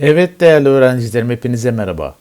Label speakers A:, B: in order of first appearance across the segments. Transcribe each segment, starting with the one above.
A: Evet değerli öğrencilerim hepinize merhaba.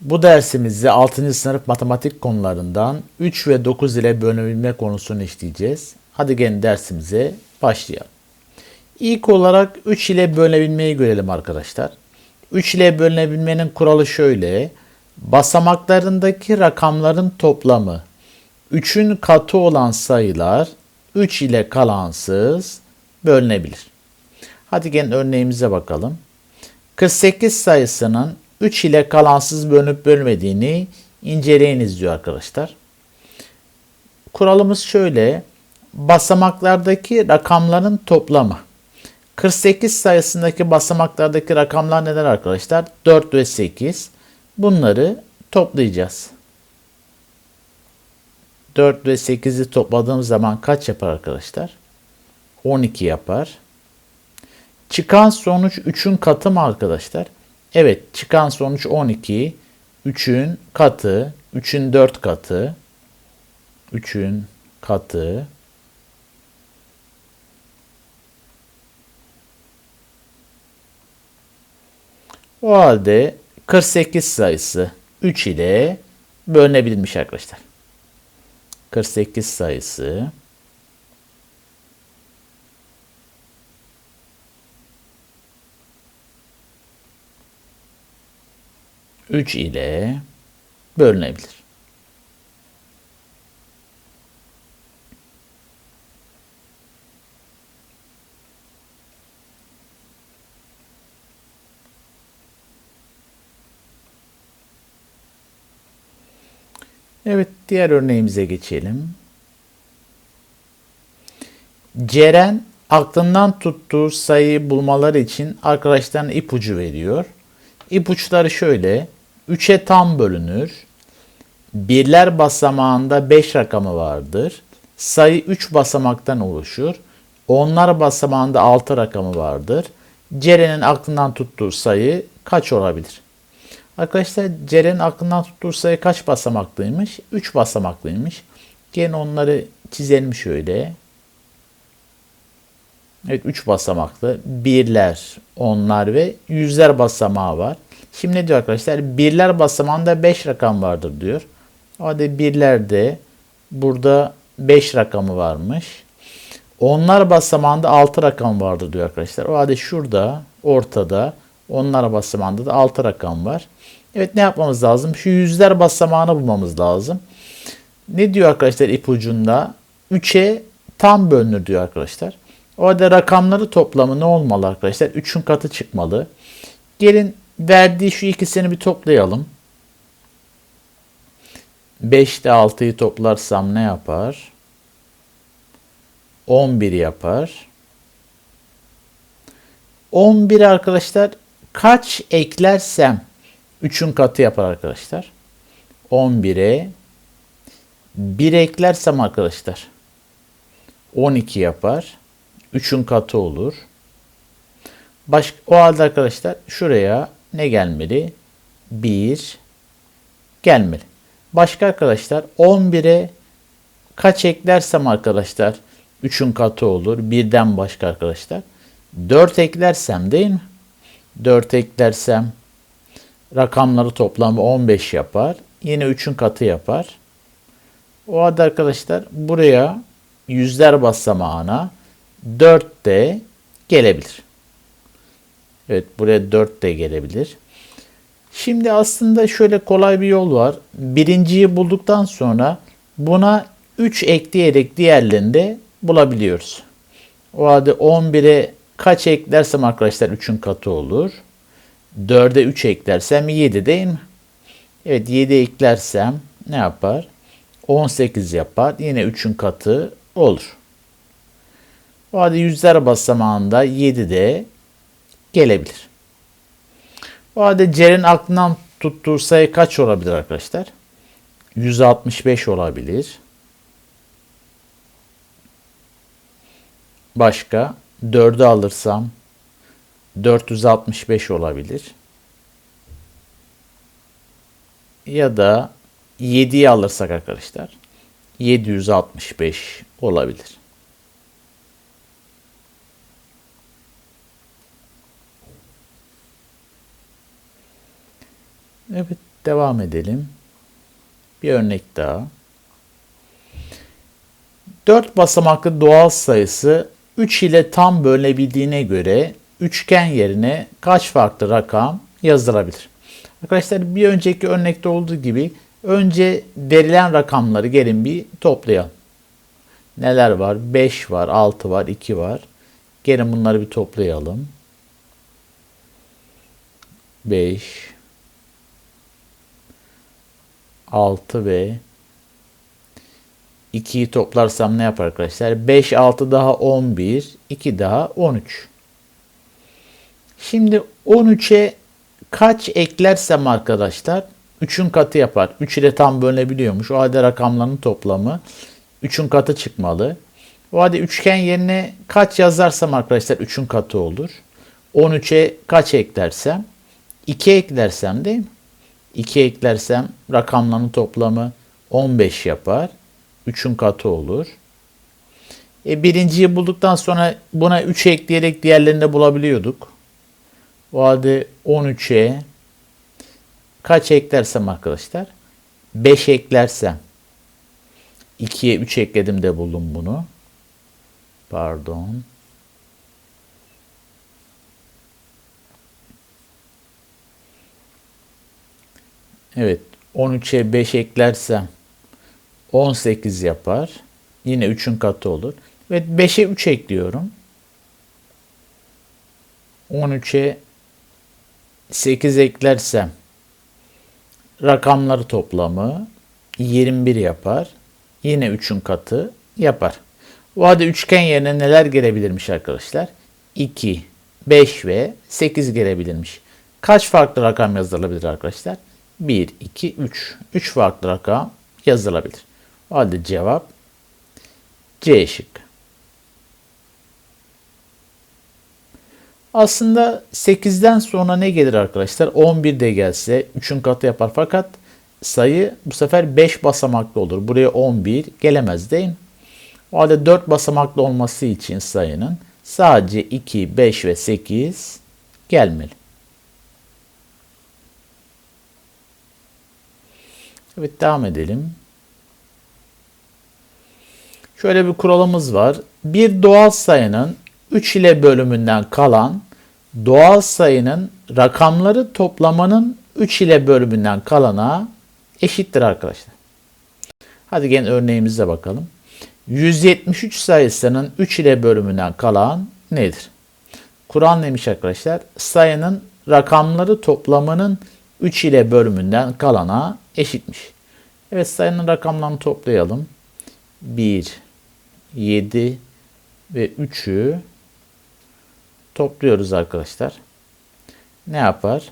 A: Bu dersimizde 6. sınıf matematik konularından 3 ve 9 ile bölünebilme konusunu işleyeceğiz. Hadi gelin dersimize başlayalım. İlk olarak 3 ile bölünebilmeyi görelim arkadaşlar. 3 ile bölünebilmenin kuralı şöyle. Basamaklarındaki rakamların toplamı 3'ün katı olan sayılar 3 ile kalansız bölünebilir. Hadi gelin örneğimize bakalım. 48 sayısının 3 ile kalansız bölünüp bölmediğini inceleyiniz diyor arkadaşlar. Kuralımız şöyle. Basamaklardaki rakamların toplamı. 48 sayısındaki basamaklardaki rakamlar neler arkadaşlar? 4 ve 8. Bunları toplayacağız. 4 ve 8'i topladığımız zaman kaç yapar arkadaşlar? 12 yapar. Çıkan sonuç 3'ün katı mı arkadaşlar? Evet çıkan sonuç 12. 3'ün katı. 3'ün 4 katı. 3'ün katı. O halde 48 sayısı 3 ile bölünebilmiş arkadaşlar. 48 sayısı 3 ile bölünebilir. Evet, diğer örneğimize geçelim. Ceren aklından tuttuğu sayıyı bulmaları için arkadaşlarına ipucu veriyor. İpuçları şöyle. 3'e tam bölünür. Birler basamağında 5 rakamı vardır. Sayı 3 basamaktan oluşur. Onlar basamağında 6 rakamı vardır. Ceren'in aklından tuttuğu sayı kaç olabilir? Arkadaşlar Ceren'in aklından tuttuğu sayı kaç basamaklıymış? 3 basamaklıymış. Gene onları çizelim şöyle. Evet 3 basamaklı. Birler, onlar ve yüzler basamağı var. Şimdi diyor arkadaşlar? Birler basamağında 5 rakam vardır diyor. Hadi birlerde burada 5 rakamı varmış. Onlar basamağında 6 rakam vardır diyor arkadaşlar. O halde şurada ortada onlar basamağında da 6 rakam var. Evet ne yapmamız lazım? Şu yüzler basamağını bulmamız lazım. Ne diyor arkadaşlar ipucunda? 3'e tam bölünür diyor arkadaşlar. O halde rakamları toplamı ne olmalı arkadaşlar? 3'ün katı çıkmalı. Gelin verdiği şu ikisini bir toplayalım. 5 ile 6'yı toplarsam ne yapar? 11 yapar. 11 arkadaşlar kaç eklersem 3'ün katı yapar arkadaşlar. 11'e 1 eklersem arkadaşlar 12 yapar. 3'ün katı olur. Baş, o halde arkadaşlar şuraya ne gelmeli? 1 gelmeli. Başka arkadaşlar 11'e kaç eklersem arkadaşlar 3'ün katı olur. Birden başka arkadaşlar. 4 eklersem değil mi? 4 eklersem rakamları toplamı 15 yapar. Yine 3'ün katı yapar. O halde arkadaşlar buraya yüzler basamağına 4 de gelebilir. Evet buraya 4 de gelebilir. Şimdi aslında şöyle kolay bir yol var. Birinciyi bulduktan sonra buna 3 ekleyerek diğerlerini de bulabiliyoruz. O halde 11'e kaç eklersem arkadaşlar 3'ün katı olur. 4'e 3 eklersem 7 değil mi? Evet 7 eklersem ne yapar? 18 yapar. Yine 3'ün katı olur. O halde yüzler basamağında 7 de gelebilir. O halde Cer'in aklından tuttuğu sayı kaç olabilir arkadaşlar? 165 olabilir. Başka 4'ü alırsam 465 olabilir. Ya da 7'yi alırsak arkadaşlar 765 olabilir. Evet devam edelim. Bir örnek daha. 4 basamaklı doğal sayısı 3 ile tam bölünebildiğine göre üçgen yerine kaç farklı rakam yazılabilir? Arkadaşlar bir önceki örnekte olduğu gibi önce verilen rakamları gelin bir toplayalım. Neler var? 5 var, 6 var, 2 var. Gelin bunları bir toplayalım. 5 6 ve 2'yi toplarsam ne yapar arkadaşlar? 5, 6 daha 11, 2 daha 13. Şimdi 13'e kaç eklersem arkadaşlar 3'ün katı yapar. 3 ile tam bölünebiliyormuş. O halde rakamların toplamı 3'ün katı çıkmalı. O halde üçgen yerine kaç yazarsam arkadaşlar 3'ün katı olur. 13'e kaç eklersem 2 eklersem değil mi? 2 eklersem rakamların toplamı 15 yapar. 3'ün katı olur. E, birinciyi bulduktan sonra buna 3 ekleyerek diğerlerini de bulabiliyorduk. O halde 13'e kaç eklersem arkadaşlar? 5 eklersem 2'ye 3 ekledim de buldum bunu. Pardon. Evet. 13'e 5 eklersem 18 yapar. Yine 3'ün katı olur. Ve 5'e 3 ekliyorum. 13'e 8 eklersem rakamları toplamı 21 yapar. Yine 3'ün katı yapar. Bu halde üçgen yerine neler gelebilirmiş arkadaşlar? 2, 5 ve 8 gelebilirmiş. Kaç farklı rakam yazılabilir arkadaşlar? 1, 2, 3. 3 farklı rakam yazılabilir. O halde cevap C şıkkı. Aslında 8'den sonra ne gelir arkadaşlar? 11 de gelse 3'ün katı yapar. Fakat sayı bu sefer 5 basamaklı olur. Buraya 11 gelemez değil mi? O halde 4 basamaklı olması için sayının sadece 2, 5 ve 8 gelmeli. Evet devam edelim. Şöyle bir kuralımız var. Bir doğal sayının 3 ile bölümünden kalan doğal sayının rakamları toplamanın 3 ile bölümünden kalana eşittir arkadaşlar. Hadi gene örneğimize bakalım. 173 sayısının 3 ile bölümünden kalan nedir? Kur'an demiş arkadaşlar. Sayının rakamları toplamının 3 ile bölümünden kalana eşitmiş. Evet sayının rakamlarını toplayalım. 1, 7 ve 3'ü topluyoruz arkadaşlar. Ne yapar?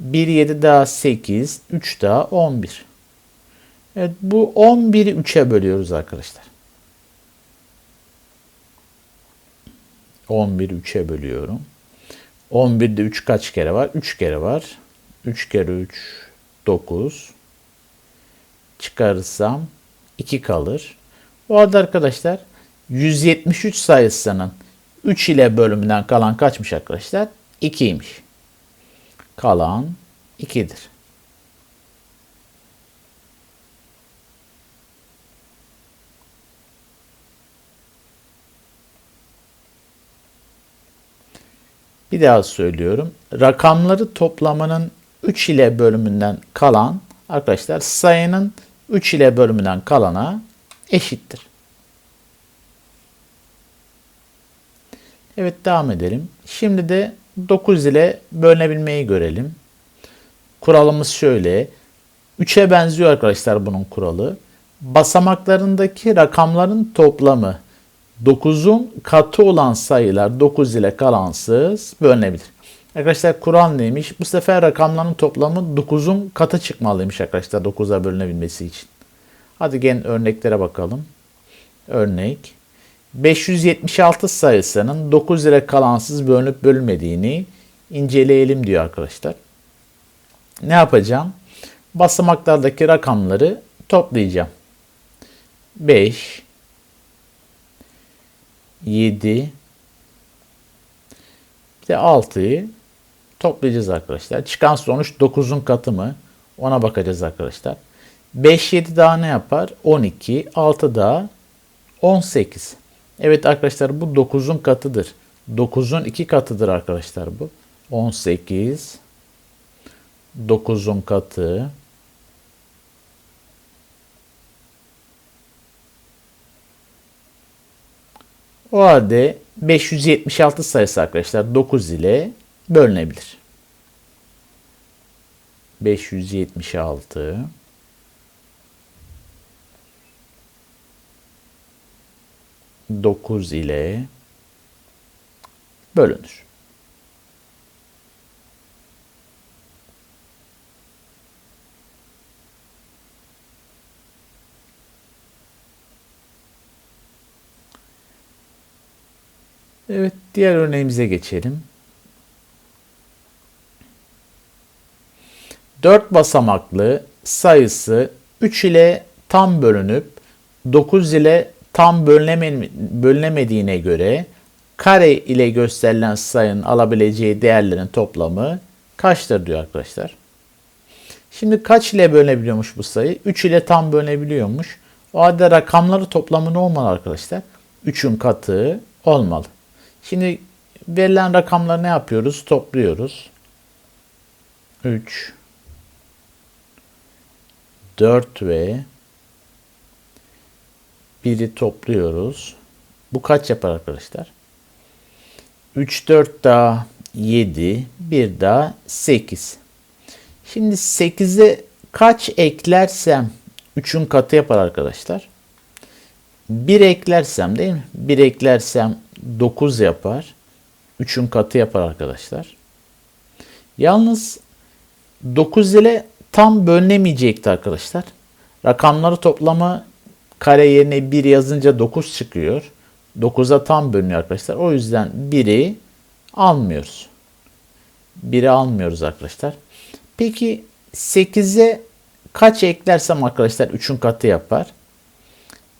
A: 1, 7 daha 8, 3 daha 11. Evet bu 11'i 3'e bölüyoruz arkadaşlar. 11'i 3'e bölüyorum. 11'de 3 kaç kere var? 3 kere var. 3 kere 3 9. Çıkarırsam 2 kalır. Bu arada arkadaşlar 173 sayısının 3 ile bölümünden kalan kaçmış arkadaşlar? 2'ymiş. Kalan 2'dir. Bir daha söylüyorum. Rakamları toplamanın 3 ile bölümünden kalan arkadaşlar sayının 3 ile bölümünden kalana eşittir. Evet devam edelim. Şimdi de 9 ile bölünebilmeyi görelim. Kuralımız şöyle. 3'e benziyor arkadaşlar bunun kuralı. Basamaklarındaki rakamların toplamı 9'un katı olan sayılar 9 ile kalansız bölünebilir. Arkadaşlar kural neymiş? Bu sefer rakamların toplamı 9'un katı çıkmalıymış arkadaşlar 9'a bölünebilmesi için. Hadi gel örneklere bakalım. Örnek 576 sayısının 9 ile kalansız bölünüp bölünmediğini inceleyelim diyor arkadaşlar. Ne yapacağım? Basamaklardaki rakamları toplayacağım. 5 7 bir de 6'yı toplayacağız arkadaşlar. Çıkan sonuç 9'un katı mı? Ona bakacağız arkadaşlar. 5 7 daha ne yapar? 12. 6 daha 18. Evet arkadaşlar bu 9'un katıdır. 9'un 2 katıdır arkadaşlar bu. 18 9'un katı O halde 576 sayısı arkadaşlar 9 ile bölünebilir. 576 9 ile bölünür. Evet, diğer örneğimize geçelim. 4 basamaklı sayısı 3 ile tam bölünüp 9 ile tam bölüneme, bölünemediğine göre kare ile gösterilen sayının alabileceği değerlerin toplamı kaçtır diyor arkadaşlar. Şimdi kaç ile bölünebiliyormuş bu sayı? 3 ile tam bölünebiliyormuş. O halde rakamları toplamı ne olmalı arkadaşlar? 3'ün katı olmalı. Şimdi verilen rakamları ne yapıyoruz? Topluyoruz. 3 4 ve 1'i topluyoruz. Bu kaç yapar arkadaşlar? 3 4 daha 7, 1 daha 8. Şimdi 8'e kaç eklersem 3'ün katı yapar arkadaşlar. 1 eklersem değil mi? 1 eklersem 9 yapar. 3'ün katı yapar arkadaşlar. Yalnız 9 ile tam bölünemeyecekti arkadaşlar. Rakamları toplamı kare yerine 1 yazınca 9 çıkıyor. 9'a tam bölünüyor arkadaşlar. O yüzden 1'i almıyoruz. 1'i almıyoruz arkadaşlar. Peki 8'e kaç eklersem arkadaşlar 3'ün katı yapar.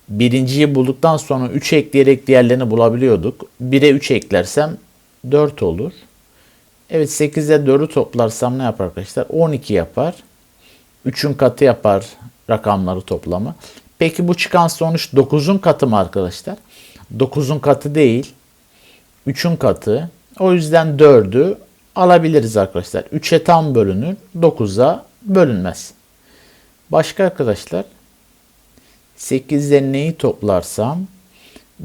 A: Birinciyi bulduktan sonra 3 ekleyerek diğerlerini bulabiliyorduk. 1'e 3 eklersem 4 olur. Evet 8'e 4'ü toplarsam ne yapar arkadaşlar? 12 yapar. 3'ün katı yapar rakamları toplamı. Peki bu çıkan sonuç 9'un katı mı arkadaşlar? 9'un katı değil. 3'ün katı. O yüzden 4'ü alabiliriz arkadaşlar. 3'e tam bölünür. 9'a bölünmez. Başka arkadaşlar 8'de neyi toplarsam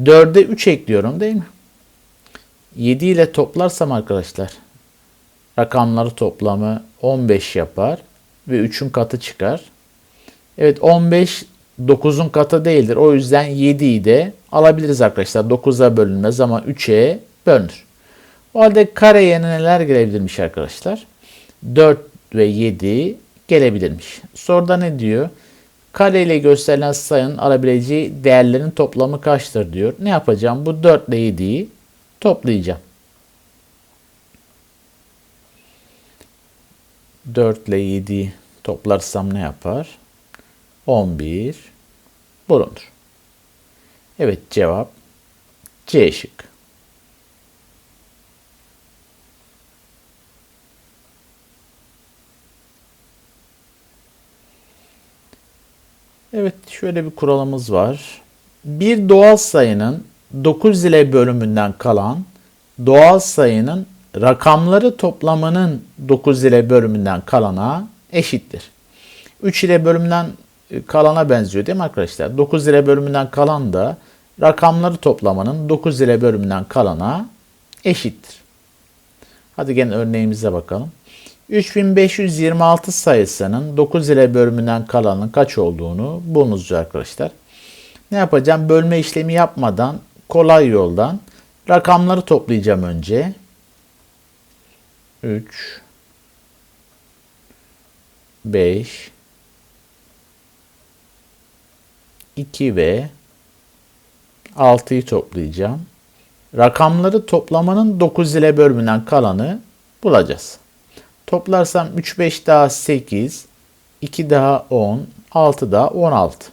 A: 4'e 3 ekliyorum değil mi? 7 ile toplarsam arkadaşlar rakamları toplamı 15 yapar ve 3'ün katı çıkar. Evet 15 9'un katı değildir. O yüzden 7'yi de alabiliriz arkadaşlar. 9'a bölünmez ama 3'e bölünür. O halde kareye neler gelebilirmiş arkadaşlar? 4 ve 7 gelebilirmiş. Soruda ne diyor? Kare ile gösterilen sayının alabileceği değerlerin toplamı kaçtır diyor. Ne yapacağım? Bu 4 ile 7'yi toplayacağım. 4 ile 7 toplarsam ne yapar? 11 bulunur. Evet cevap C şık. Evet şöyle bir kuralımız var. Bir doğal sayının 9 ile bölümünden kalan doğal sayının rakamları toplamının 9 ile bölümünden kalana eşittir. 3 ile bölümünden e, kalana benziyor değil mi arkadaşlar? 9 ile bölümünden kalan da rakamları toplamanın 9 ile bölümünden kalana eşittir. Hadi gene örneğimize bakalım. 3526 sayısının 9 ile bölümünden kalanın kaç olduğunu bulunuz arkadaşlar. Ne yapacağım? Bölme işlemi yapmadan kolay yoldan rakamları toplayacağım önce. 3 5 2 ve 6'yı toplayacağım. Rakamları toplamanın 9 ile bölümünden kalanı bulacağız. Toplarsam 3 5 daha 8, 2 daha 10, 6 daha 16.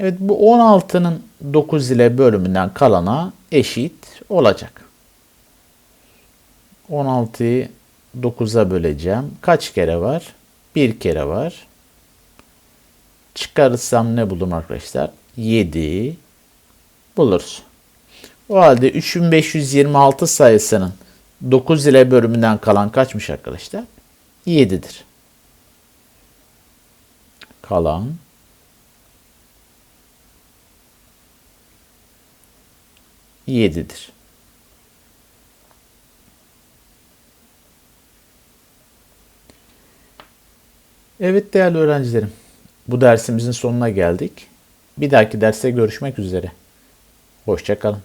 A: Evet bu 16'nın 9 ile bölümünden kalana eşit olacak. 16'yı 9'a böleceğim. Kaç kere var? Bir kere var. Çıkarırsam ne bulurum arkadaşlar? 7 buluruz. O halde 3526 sayısının 9 ile bölümünden kalan kaçmış arkadaşlar? 7'dir. Kalan 7'dir. Evet değerli öğrencilerim. Bu dersimizin sonuna geldik. Bir dahaki derste görüşmek üzere. Hoşçakalın.